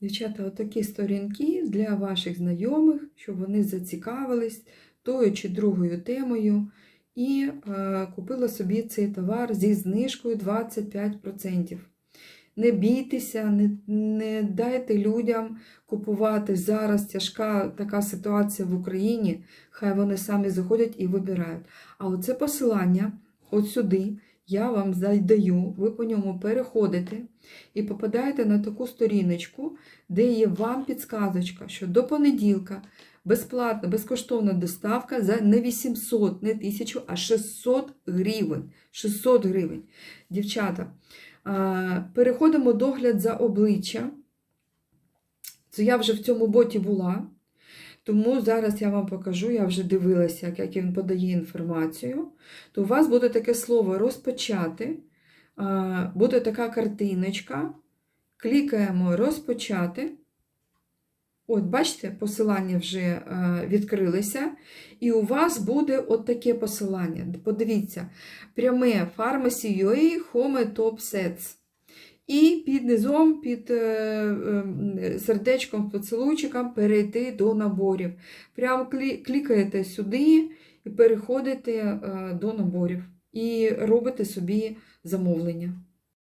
Дівчата, отакі сторінки для ваших знайомих, щоб вони зацікавились тою чи другою темою і е, купили собі цей товар зі знижкою 25%. Не бійтеся, не, не дайте людям купувати зараз тяжка така ситуація в Україні. Хай вони самі заходять і вибирають. А оце посилання от сюди я вам даю, ви по ньому переходите і попадаєте на таку сторіночку, де є вам підсказочка, що до понеділка безплатна, безкоштовна доставка за не 800, не 1000, а 600 гривень. 600 гривень. Дівчата, переходимо догляд за обличчя. Це я вже в цьому боті була. Тому зараз я вам покажу, я вже дивилася, як він подає інформацію. То у вас буде таке слово розпочати, буде така картиночка. Клікаємо розпочати. От, бачите, посилання вже е, відкрилися. І у вас буде от таке посилання. Подивіться, пряме Pharmacy UA Home Top Sets. І під низом, під е, е, сердечком, поцілуйчиком перейти до наборів. Прямо клі- клікаєте сюди і переходите е, до наборів. І робите собі замовлення.